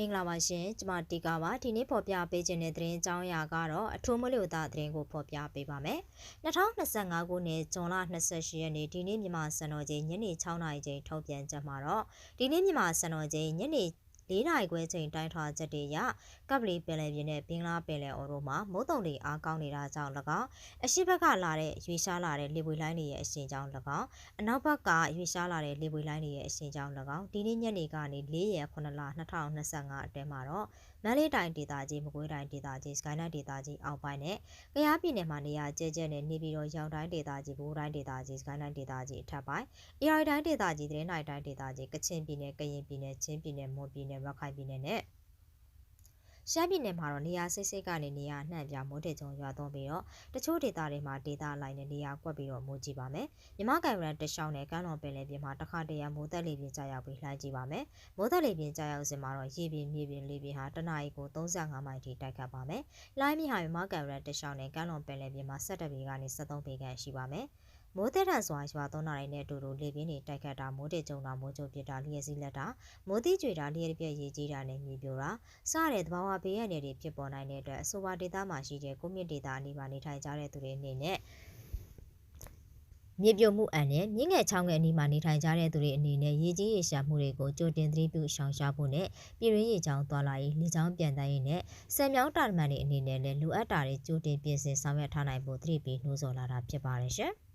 မင်္ဂလာပါရှင်ကျမတီကာပါဒီနေ့ဖော်ပြပေးခြင်းတဲ့သတင်းအကြောင်းအရာကတော့အထူးမလို့သားသတင်းကိုဖော်ပြပေးပါမယ်2025ခုနှစ်ဇွန်လ28ရက်နေ့ဒီနေ့မြန်မာစံတော်ချိန်ညနေ6နာရီချိန်ထုတ်ပြန်ချက်မှာတော့ဒီနေ့မြန်မာစံတော်ချိန်ညနေ ၄နာရီခွဲချိန်တိုင်းထွာချက်တွေရကပ်ပလီပင်လယ်ပြင်နဲ့ဘင်္ဂလားပင်လယ်အော်တို့မှာမုတ်တုံတွေအားကောင်းနေတာကြောင့်၎င်းအရှိဘက်ကလာတဲ့ရွေရှားလာတဲ့လေပွေလိုင်းတွေရဲ့အရှင်ကြောင့်၎င်းအနောက်ဘက်ကရွေရှားလာတဲ့လေပွေလိုင်းတွေရဲ့အရှင်ကြောင့်၎င်းဒီနေ့ညနေကနေ၄ရက်9လ2025အတွင်းမှာတော့မန္တလေးတိုင်းဒေသကြီးမကွေးတိုင်းဒေသကြီးစကိုင်းတိုင်းဒေသကြီးအောက်ပိုင်းနဲ့ကယားပြည်နယ်မှာနေရာကျဲကျဲနဲ့နေပြည်တော်ရောင်တိုင်းဒေသကြီးဘိုးတိုင်းဒေသကြီးစကိုင်းတိုင်းဒေသကြီးအထက်ပိုင်း။ AR တိုင်းဒေသကြီးသတင်းနိုင်တိုင်းဒေသကြီးကချင်ပြည်နယ်ကရင်ပြည်နယ်ချင်းပြည်နယ်မွန်ပြည်နယ်ရခိုင်ပြည်နယ်နဲ့ရှမ်းပြည်နယ်မှာတော့နေရာစိတ်စိတ်ကနေနေရာနှံ့ပြမိုးတေချုံရွာသွန်းပြီးတော့တချို့ဒေသတွေမှာဒေသအလိုက်နဲ့နေရာကွက်ပြီးတော့မိုးကြည့်ပါမယ်။မြမကင်ရန်တရှောင်းနဲ့ကမ်းလွန်ပင်လယ်ပြင်မှာတခါတရံမိုးသက်လေပြင်းကြာရောက်ပြီးလှမ်းကြည့်ပါမယ်။မိုးသက်လေပြင်းကြာရောက်စဉ်မှာတော့ရေပြင်မြေပြင်လေပြင်ဟာတနအီကို35မိုင်ထိတိုက်ခတ်ပါမယ်။လိုင်းမြဟာမြမကင်ရန်တရှောင်းနဲ့ကမ်းလွန်ပင်လယ်ပြင်မှာ17ပေကနေ73ပေခန့်ရှိပါမယ်။ မိုးတဲ့ထန်စွာရွာသွန်းတာတွေနဲ့အတူတူလေပြင်းတွေတိုက်ခတ်တာမိုးတေကျုံတာမိုးကြိုပြစ်တာလျှက်စီးလက်တာမိုးတိကျွေတာလျှက်ပြက်ရေကြီးတာနဲ့မြေပြိုတာစတဲ့သဘာဝဘေးရန်တွေဖြစ်ပေါ်နိုင်တဲ့အတွက်အဆိုပါဒေသမှာရှိတဲ့ကိုမြင့်ဒေသအနီးမှာနေထိုင်ကြတဲ့သူတွေအနေနဲ့မြေပြိုမှုအန်နဲ့မြင့်ငယ်ချောင်းငယ်အနီးမှာနေထိုင်ကြတဲ့သူတွေအနေနဲ့ရေကြီးရေရှာမှုတွေကိုကြိုတင်သတိပြုရှောင်ရှားဖို့နဲ့ပြည်ရင်းရေချောင်းသွားလာရေးလေချောင်းပြန်တန်းရေးနဲ့ဆယ်မြောင်းတာတမန်တွေအနေနဲ့လည်းလိုအပ်တာတွေကြိုတင်ပြင်ဆင်ဆောင်ရွက်ထားနိုင်ဖို့သတိပေးနှိုးဆော်လာတာဖြစ်ပါတယ်ရှင်။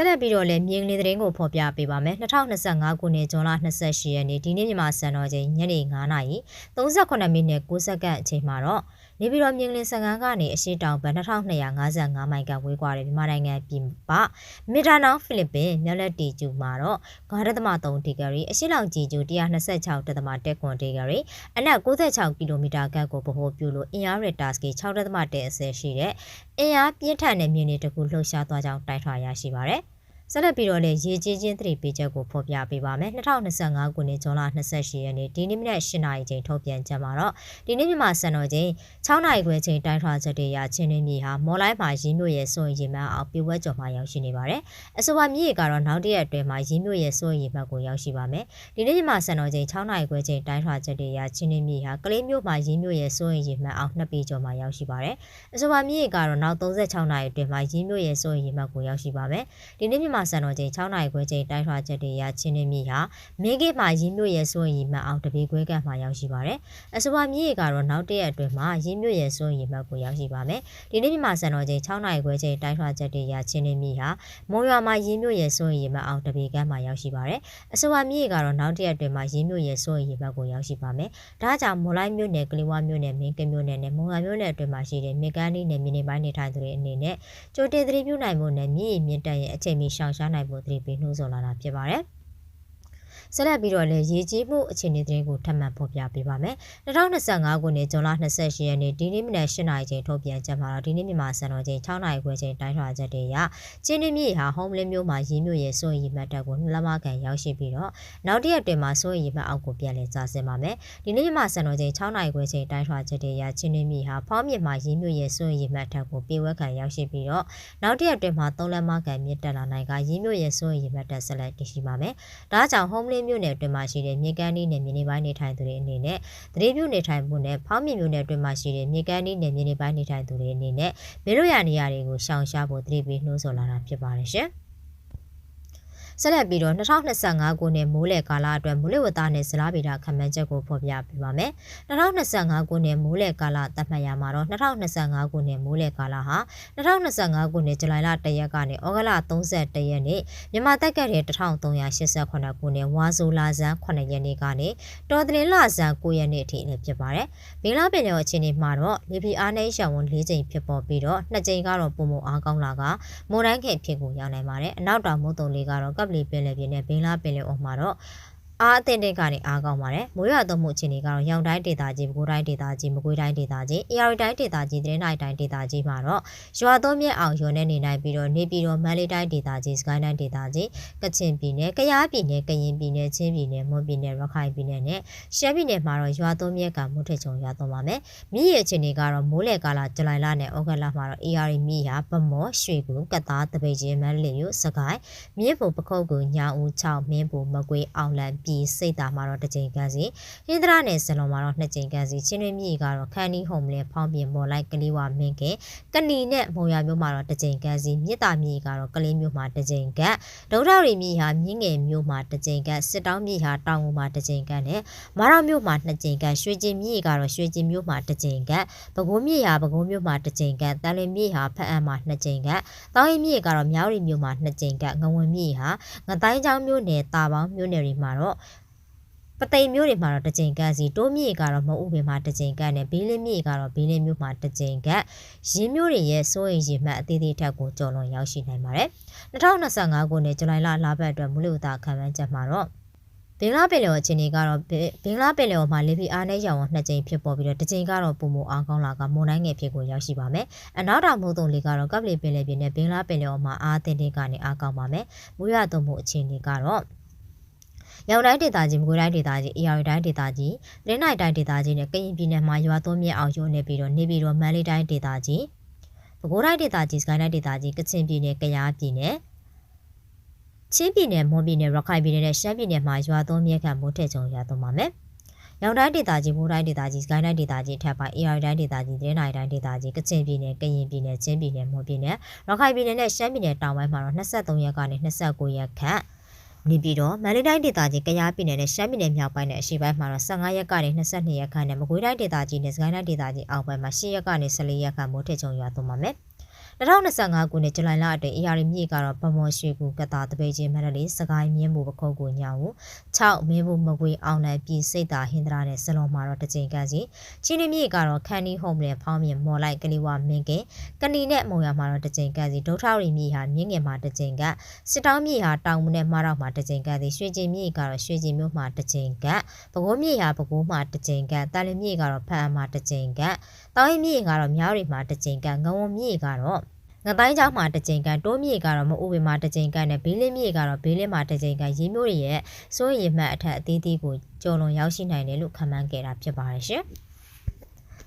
ဆက်လက်ပြီးတော့လည်းမြင်းကလေးသတင်းကိုဖော်ပြပေးပါမယ်2025ခုနှစ်ဇွန်လ28ရက်နေ့ဒီနေ့မြန်မာစံတော်ချိန်ညနေ9:38မိနစ်9စက္ကန့်အချိန်မှာတော့နေပြည်တော်မြင်းကလေးစံကန်းကနေအရှိတောင်ဘန်2255မိုင်ကဝေးကွာတဲ့မြန်မာနိုင်ငံပြည်ပမီတာနောင်ဖိလစ်ပင်မြောက်လက်တီကျူမှာတော့9.3ဒီဂရီအရှိလောင်ကြီးကျူ126.1တက်ကွန်ဒီဂရီအနက်96ကီလိုမီတာကတ်ကိုဗဟိုပြုလို့အင်အားရတာစကီ6.1အဆင့်ရှိတဲ့အင်အားပြင်းထန်တဲ့မြင်းတွေတကူလှုပ်ရှားသွားကြောင်းတိုက်ထွာရရှိပါတယ်။ ဆက်လက်ပြီးတော့လည်းရေကြီးချင်းသတိပေးချက်ကိုဖော်ပြပေးပါမယ်2025ခုနှစ်ဇွန်လ28ရက်နေ့ဒီနေ့မနက်8နာရီချိန်ထုတ်ပြန်ချက်မှာတော့ဒီနေ့မြန်မာစံတော်ချိန်6နာရီခွဲချိန်တိုင်းထွာချက်တွေရချင်းရင်းမြေဟာမော်လိုက်မှာရင်းမြို့ရဲ့စွန့်ရည်မှအောင်ပြဝဲကျော်မှာရောက်ရှိနေပါတယ်အဆိုပါမြေကတော့နောက်တရက်အတွင်းမှာရင်းမြို့ရဲ့စွန့်ရည်မှကိုရောက်ရှိပါမယ်ဒီနေ့မြန်မာစံတော်ချိန်6နာရီခွဲချိန်တိုင်းထွာချက်တွေရချင်းရင်းမြေဟာကလေးမြို့မှာရင်းမြို့ရဲ့စွန့်ရည်မှအောင်နှစ်ပေကျော်မှာရောက်ရှိပါတယ်အဆိုပါမြေကတော့နောက်36နာရီအတွင်းမှာရင်းမြို့ရဲ့စွန့်ရည်မှကိုရောက်ရှိပါမယ်ဒီနေ့မြန်မာမှာစံတော်ချိန်6နာရီခွဲချိန်တိုင်းထွာချက်တွေရချင်းနေမြဟာမင်းကိမှာရင်းမြို့ရဲ့စိုးရင်မှအောင်တပေခွဲကမှရောက်ရှိပါတယ်။အဆိုပါမြေကတော့နောက်တရက်အတွင်းမှာရင်းမြို့ရဲ့စိုးရင်မှကိုရောက်ရှိပါမယ်။ဒီနေ့မြန်မာစံတော်ချိန်6နာရီခွဲချိန်တိုင်းထွာချက်တွေရချင်းနေမြဟာမုံရွာမှာရင်းမြို့ရဲ့စိုးရင်မှအောင်တပေကမှရောက်ရှိပါတယ်။အဆိုပါမြေကတော့နောက်တရက်အတွင်းမှာရင်းမြို့ရဲ့စိုးရင်မှကိုရောက်ရှိပါမယ်။ဒါကြောင့်မွန်လိုက်မြို့နယ်ကလေးဝါမြို့နယ်မင်းကမြို့နယ်နဲ့မုံရွာမြို့နယ်အတွင်းမှာရှိတဲ့မြေကမ်းနီးနယ်မြေနေပိုင်းနေထိုင်သူတွေအနေနဲ့ကြိုတင်သတိပြုနိုင်မှုနဲ့မြေမြင့်တက်ရဲ့အချိန်မီရှောင်ရှားနိုင်ဖို့သတိပေးနှိုးဆော်လာတာဖြစ်ပါတယ်။ ဆက်လက်ပြီးတော့လည်းရေကြီးမှုအခြေအနေတွေကိုထပ်မံဖော်ပြပေးပါမယ်။2025ခုနှစ်ဇွန်လ28ရက်နေ့ဒီနေ့မနက်8နာရီချိန်ထုတ်ပြန်ချက်မှာတော့ဒီနေ့မြန်မာစံတော်ချိန်6နာရီခွဲချိန်တိုင်းထွာချက်တွေရကျင်းနှမြေဟာဟုံးလင်းမျိုးမှာရင်းမြို့ရဲ့စိုးရိမ်မှတ်တက်ကိုနှလမကန်ရောက်ရှိပြီးတော့နောက်တရက်တွင်မှာစိုးရိမ်မှတ်အောက်ကိုပြန်လည်ကျဆင်းပါမယ်။ဒီနေ့မြန်မာစံတော်ချိန်6နာရီခွဲချိန်တိုင်းထွာချက်တွေရကျင်းနှမြေဟာဖောင်းမြစ်မှာရင်းမြို့ရဲ့စိုးရိမ်မှတ်တက်ကိုပြေဝက်ခံရောက်ရှိပြီးတော့နောက်တရက်တွင်မှာသုံးလက်မကန်မြင့်တက်လာနိုင်ကရင်းမြို့ရဲ့စိုးရိမ်မှတ်တက်ဆက်လက်တည်ရှိပါမယ်။ဒါကြောင့်ဟုံးလင်းမြို့နယ်အတွင်းမှာရှိတဲ့မြေကမ်းနီးနယ်မြေနေပိုင်းနေထိုင်သူတွေအနေနဲ့တရေပြုနေထိုင်မှုနဲ့ဖောင်းမြမြို့နယ်အတွင်းမှာရှိတဲ့မြေကမ်းနီးနယ်မြေနေပိုင်းနေထိုင်သူတွေအနေနဲ့မေလို့ရနေရာတွေကိုရှောင်ရှားဖို့တရေပြီးနှိုးဆော်လာတာဖြစ်ပါတယ်ရှင်။ ဆက်လက်ပြီးတော့2025ခုနှစ်မိုးလေကာလအတွက်မိုးလေဝသနဲ့ဇလားဗေဒခန့်မှန်းချက်ကိုဖော်ပြပေးပါမယ်။2025ခုနှစ်မိုးလေကာလသတ်မှတ်ရမှာတော့2025ခုနှစ်မိုးလေကာလဟာ2025ခုနှစ်ဇူလိုင်လ1ရက်ကနေဩဂုတ်လ31ရက်နေ့မြန်မာတက်ကတဲ့1388ခုနှစ်ဝါဆိုလာဇန်9ရက်နေ့ကနေတော်တလင်းလဇန်9ရက်နေ့အထိလည်းဖြစ်ပါတယ်။ဘင်္ဂလားပင်လယ်အခြေအနေမှာတော့လေပြင်းအားနည်းရှောင်ဝန်၄ချိန်ဖြစ်ပေါ်ပြီးတော့2ချိန်ကတော့ပုံမအားကောင်းလာကမုန်တိုင်းခင်ဖြစ်ကိုရောက်နိုင်ပါတယ်။အနောက်တောင်မုတ်တုံလေးကတော့ကပ်ပလီပင်လယ်ပြင်နဲ့ဘင်္ဂလားပင်လယ်အော်မှာတော့ အားအသင့်တဲ့ကနေအားကောင်းပါတယ်။မိုးရွာသွန်းမှုအခြေအနေကတော့ရောင်တိုင်းဒေသကြီး၊ပဲခူးတိုင်းဒေသကြီး၊မကွေးတိုင်းဒေသကြီး၊အေရီတိုင်းဒေသကြီး၊သတင်းတိုင်းတိုင်းဒေသကြီးမှာတော့ရွာသွန်းမြင့်အောင်ရွာနေနေနိုင်ပြီးတော့နေပြည်တော်မန္တလေးတိုင်းဒေသကြီး၊စကိုင်းတိုင်းဒေသကြီး၊ကချင်ပြည်နယ်၊ကယားပြည်နယ်၊ကရင်ပြည်နယ်၊ချင်းပြည်နယ်၊မွန်ပြည်နယ်၊ရခိုင်ပြည်နယ်နဲ့ရှမ်းပြည်နယ်မှာတော့ရွာသွန်းမြင့်ကမိုးထချုံရွာသွန်းပါမယ်။မြစ်ရဲ့အခြေအနေကတော့မိုးလေကာလဇူလိုင်လနဲ့ဩဂုတ်လမှာတော့ AR မြစ်ဟာဗမော်ရွှေကူကတားတပိတ်ချင်းမန္တလေးမြို့စကိုင်းမြစ်ဖို့ပခုတ်ကူညောင်ဦး6မင်းပူမကွေးအောင်လံပြည်စိတ်တာမှာတော့တစ်ကြိမ်ကန်းစီဟင်းသရနဲ့ဇလွန်မှာတော့နှစ်ကြိမ်ကန်းစီချင်းတွင်းမြေကတော့ခန်းနီးဟုံမလဲဖောင်းပြင်ပေါ်လိုက်ကလေးဝမင်းကဲကဏီနဲ့မုံရမျိုးမှာတော့တစ်ကြိမ်ကန်းစီမြစ်တာမြေကတော့ကလေးမျိုးမှာတစ်ကြိမ်ကန်းဒုံထောက်ရီမြေဟာမြင်းငယ်မျိုးမှာတစ်ကြိမ်ကန်းစစ်တောင်းမြေဟာတောင်ငူမှာတစ်ကြိမ်ကန်းနဲ့မာရောင်မျိုးမှာနှစ်ကြိမ်ကန်းရွှေကျင်မြေကတော့ရွှေကျင်မျိုးမှာတစ်ကြိမ်ကန်းပဲခူးမြေဟာပဲခူးမျိုးမှာတစ်ကြိမ်ကန်းတန်လင်းမြေဟာဖက်အံမှာနှစ်ကြိမ်ကန်းတောင်းရင်မြေကတော့မြောက်ရီမျိုးမှာနှစ်ကြိမ်ကန်းငဝင်မြေဟာငတိုင်းချောင်းမျိုးနယ်တာပေါင်းမျိုးနယ်တွေမှာတော့ ပသိမ်မျိုးတွေမှာတော့တစ်ကြိမ်ကန်းစီတိုးမြေကတော့မဟုတ်ဦးပင်မှာတစ်ကြိမ်ကန်းနဲ့ဘေးလင်းမြေကတော့ဘေးလင်းမျိုးမှာတစ်ကြိမ်ကန်းရင်းမျိုးတွေရဲ့စိုးရိမ်ရင်မှတ်အသေးသေးထက်ကိုကျော်လွန်ရောက်ရှိနိုင်ပါတယ်2025ခုနှစ်ဇူလိုင်လလပတ်အတွက်မူလဥတာခံမှန်းချက်မှာတော့ဘင်္ဂလားပင်လယ်အခြေအနေကတော့ဘင်္ဂလားပင်လယ်မှာလေပြင်းအားနဲ့ရောင်နှစ်ကြိမ်ဖြစ်ပေါ်ပြီးတော့တစ်ကြိမ်ကတော့ပုံမအောင်ကောင်းလာကမုန်တိုင်းငယ်ဖြစ်ကိုရောက်ရှိပါမယ်။အနောက်တောင်မုတ်တုံလေးကတော့ကပ်လီပင်လယ်ပြင်နဲ့ဘင်္ဂလားပင်လယ်မှာအားတင်တင်ကနေအားကောင်းပါမယ်။မူရသွုံမှုအခြေအနေကတော့ ရောင်တိုင်းဒေသကြီးမကွေးတိုင်းဒေသကြီးအေရတိုင်းဒေသကြီးရင်းနိုင်တိုင်းဒေသကြီးနဲ့ကရင်ပြည်နယ်မှာရွာသွန်းမြအောင်ရုံးနေပြီးတော့နေပြီးတော့မန္တလေးတိုင်းဒေသကြီးပဲခူးတိုင်းဒေသကြီးစကိုင်းတိုင်းဒေသကြီးကချင်ပြည်နယ်ကယားပြည်နယ်ချင်းပြည်နယ်မွန်ပြည်နယ်ရခိုင်ပြည်နယ်နဲ့ရှမ်းပြည်နယ်မှာရွာသွန်းမြခံမိုးထက်ကြုံရွာသွန်းပါမယ်။ရောင်တိုင်းဒေသကြီး၊မိုးတိုင်းဒေသကြီး၊စကိုင်းတိုင်းဒေသကြီးထပ်ပိုင်း AR တိုင်းဒေသကြီး၊ဒင်းနိုင်တိုင်းဒေသကြီး၊ကချင်ပြည်နယ်၊ကရင်ပြည်နယ်၊ချင်းပြည်နယ်၊မွန်ပြည်နယ်၊ရခိုင်ပြည်နယ်နဲ့ရှမ်းပြည်နယ်တောင်ပိုင်းမှာတော့23ရက်ကနေ29ရက်ခန့် နေပြီးတော့မန္တလေးတိုင်းဒေသကြီး၊ကယားပြည်နယ်နဲ့ရှမ်းပြည်နယ်မြောက်ပိုင်းနဲ့အရှေ့ပိုင်းမှာတော့15ရက်ကနေ22ရက်ခန့်နဲ့မကွေးတိုင်းဒေသကြီးနဲ့စကိုင်းတိုင်းဒေသကြီးအောက်ပိုင်းမှာ10ရက်ကနေ14ရက်ခန့်မိုးထစ်ချုံရွာသွန်းပါမယ်။ 2025ခုနှစ်ဇူလိုင်လအတွင်း AR မြေကတော့ဗမော်ရွှေကူကတာတပိတ်ချင်းမန္တလေးစကိုင်းမြင်းမှုပခုတ်ကိုညောင်6မင်းဘူးမကွေအောင်နိုင်ပြည်စိတ်တာဟင်္ဒရာနဲ့ဇလွန်မှာတော့တစ်ချိန်ကစီချင်းနေမြေကတော့ခန်းနီဟုံးနဲ့ဖောင်းမြင်မော်လိုက်ကလေးဝမင်းကင်ကဏီနဲ့မုံရမှာတော့တစ်ချိန်ကစီဒုထောက်ရီမြေဟာမြင်းငယ်မှာတစ်ချိန်ကစစ်တောင်းမြေဟာတောင်မှုနဲ့မတော့မှာတစ်ချိန်ကစီရွှေကျင်မြေကတော့ရွှေကျင်မြို့မှာတစ်ချိန်ကပဲခူးမြေဟာပဲခူးမှာတစ်ချိန်ကတာလင်မြေကတော့ဖန်မှာတစ်ချိန်ကတောင်းရင်မြေကတော့မြောက်ရီမှာတစ်ချိန်ကငဝုံမြေကတော့ ငတိုင်းချောင်းမှာတစ်ကြိမ်ကန်တိုးမြေကတော့မအူပင်မှာတစ်ကြိမ်ကန်နဲ့ဘေးလင်းမြေကတော့ဘေးလင်းမှာတစ်ကြိမ်ကန်ရေးမျိုးတွေရဲ့စိုးရိမ်မှတ်အထက်အသေးသေးကိုကျော်လွန်ရောက်ရှိနိုင်တယ်လို့ခန့်မှန်းခဲ့တာဖြစ်ပါတယ်ရှင်။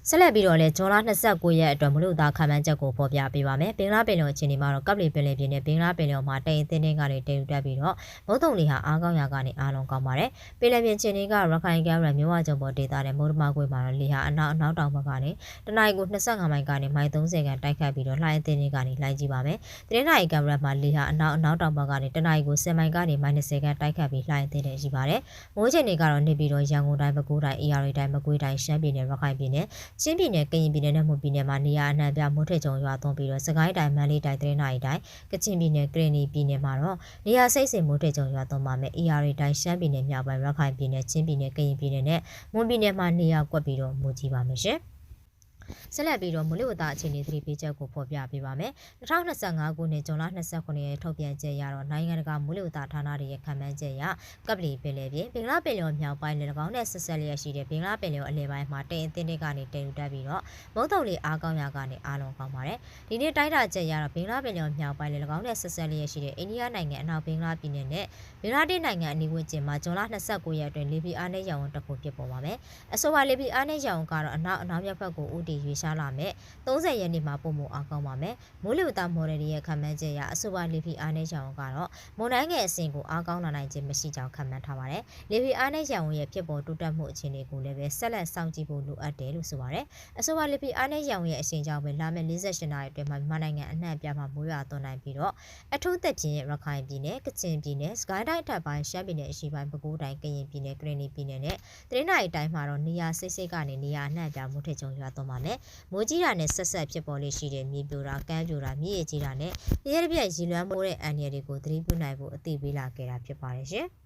ဆက်လက်ပြီးတော့လဲဇွန်လ29ရက်အတွက်မလို့သားခံမှန်းချက်ကိုဖော်ပြပေးပါမယ်။ဘင်္ဂလားပင်လယ်အခြေအနေမှာတော့ကပ်လီပင်လယ်ပြင်နဲ့ဘင်္ဂလားပင်လယ်မှာတိမ်တင်းတင်းကနေတိမ်တက်ပြီးတော့မုတ်တုံလေးဟာအားကောင်းရာကနေအားလုံးကောင်းပါတယ်။ပင်လယ်ပြင်အခြေအနေကရခိုင်ကမ်းရမြဝကျုံပေါ်ဒေသနဲ့မုတ်တမကွေမှာတော့လေဟာအနောက်အနောက်တောင်ဘက်ကနေတနင်္လာရီကို25မိုင်ကနေမိုင်30ကန်တိုက်ခတ်ပြီးတော့လှိုင်းတင်းတင်းကနေလှိုင်းကြည့်ပါမယ်။တနင်္လာရီကမ်းရမှာလေဟာအနောက်အနောက်တောင်ဘက်ကနေတနင်္လာရီကို10မိုင်ကနေမိုင်20ကန်တိုက်ခတ်ပြီးလှိုင်းတင်းတင်းရှိပါတယ်။မိုးချိန်တွေကတော့နေပြီးတော့ရန်ကုန်တိုင်းပဲခူးတိုင်းအေရရီတိုင်းမကွေးတိုင်းရှမ်းပြည်နယ်ရခိုင်ပြည်နယ်ချင်းပြည်နယ်ကရင်ပြည်နယ်နဲ့မွန်ပြည်နယ်မှာနေရာအနှံ့ပြမိုးထက်ကြုံရွာသွန်းပြီးတော့စကိုင်းတိုင်းမန္တလေးတိုင်းတရင်နာရီတိုင်းကချင်ပြည်နယ်ကရင်နီပြည်နယ်မှာတော့နေရာစိတ်စင်မိုးထက်ကြုံရွာသွန်းပါမယ် AR တိုင်းရှမ်းပြည်နယ်မြောက်ပိုင်းရခိုင်ပြည်နယ်ချင်းပြည်နယ်ကရင်ပြည်နယ်နဲ့မွန်ပြည်နယ်မှာနေရာကွက်ပြီးတော့မူကြီးပါမယ်ရှင်။ ဆက်လက်ပြီးတော့မူလဝတ္တအခြေအနေသတိပေးချက်ကိုဖော်ပြပေးပါမယ်။2025ခုနှစ်ဇွန်လ29ရက်ထုတ်ပြန်ချက်ရတော့နိုင်ငံတကာမူလဝတ္တဌာနတွေရဲ့ခံမှန်းချက်ရကပလီပင်လယ်ပြင်ဘင်္ဂလားပင်လယ်မြောက်ပိုင်းနဲ့၎င်းနဲ့ဆက်ဆက်လျက်ရှိတဲ့ဘင်္ဂလားပင်လယ်အလယ်ပိုင်းမှာတိမ်အသင်းတွေကနေတိမ်ယူတက်ပြီးတော့မုတ်တုံလေးအားကောင်းရာကနေအားလုံးကောင်းပါတယ်။ဒီနေ့တိုက်တာချက်ရတော့ဘင်္ဂလားပင်လယ်မြောက်ပိုင်းနဲ့၎င်းနဲ့ဆက်ဆက်လျက်ရှိတဲ့အိန္ဒိယနိုင်ငံအနောက်ဘင်္ဂလားပြည်နယ်နဲ့ဘင်္ဂလားဒေ့ရှ်နိုင်ငံအနီးဝန်းကျင်မှာဇွန်လ29ရက်အတွင်းလေပီအားနဲ့ရောင်တစ်ခုဖြစ်ပေါ်ပါမယ်။အဆိုပါလေပီအားနဲ့ရောင်ကတော့အနောက်အနောက်မြောက်ဘက်ကိုဦးတည်ရွေ့ရှားလာမယ်30ရက်နေ့မှာပုံမအောင်ကောင်းပါမယ်မိုးလေဝသမော်ဒယ်ရဲ့ခန့်မှန်းချက်အရအဆိုပါလေဖီအားနဲ့ရောင်ကတော့မွန်တိုင်းငယ်အစဉ်ကိုအားကောင်းလာနိုင်ခြင်းမရှိကြောင်းခန့်မှန်းထားပါတယ်လေဖီအားနဲ့ရောင်ရဲ့ဖြစ်ပေါ်တိုးတက်မှုအခြေအနေကိုလည်းပဲဆက်လက်စောင့်ကြည့်ဖို့လိုအပ်တယ်လို့ဆိုပါတယ်အဆိုပါလေဖီအားနဲ့ရောင်ရဲ့အစဉ်ကြောင့်ပဲလာမယ့်48နာရီအတွင်းမှာမြန်မာနိုင်ငံအနှံ့ပြမှာမိုးရွာသွန်းနိုင်ပြီးတော့အထူးသဖြင့်ရခိုင်ပြည်နယ်ကချင်ပြည်နယ်စကိုင်းတိုင်းထပ်ပိုင်းရှမ်းပြည်နယ်အရှေ့ပိုင်းပဲခူးတိုင်းကရင်ပြည်နယ်ကရင်ပြည်နယ်နဲ့တရင်းနိုင်တိုင်းမှာတော့နေရာစိတ်စိတ်ကနေနေရာအနှံ့ပြမိုးထစ်ချုံရွာသွန်းပါမယ်မိုးကြီးတာနဲ့ဆက်ဆက်ဖြစ်ပေါ်လေးရှိတဲ့မြေပြိုတာကမ်းပြိုတာမြေရည်ကြီးတာနဲ့ရဲရပြက်ရေလွှမ်းမိုးတဲ့အန်ရည်တွေကိုသတိပြုနိုင်ဖို့အသိပေးလာခဲ့တာဖြစ်ပါတယ်ရှင်။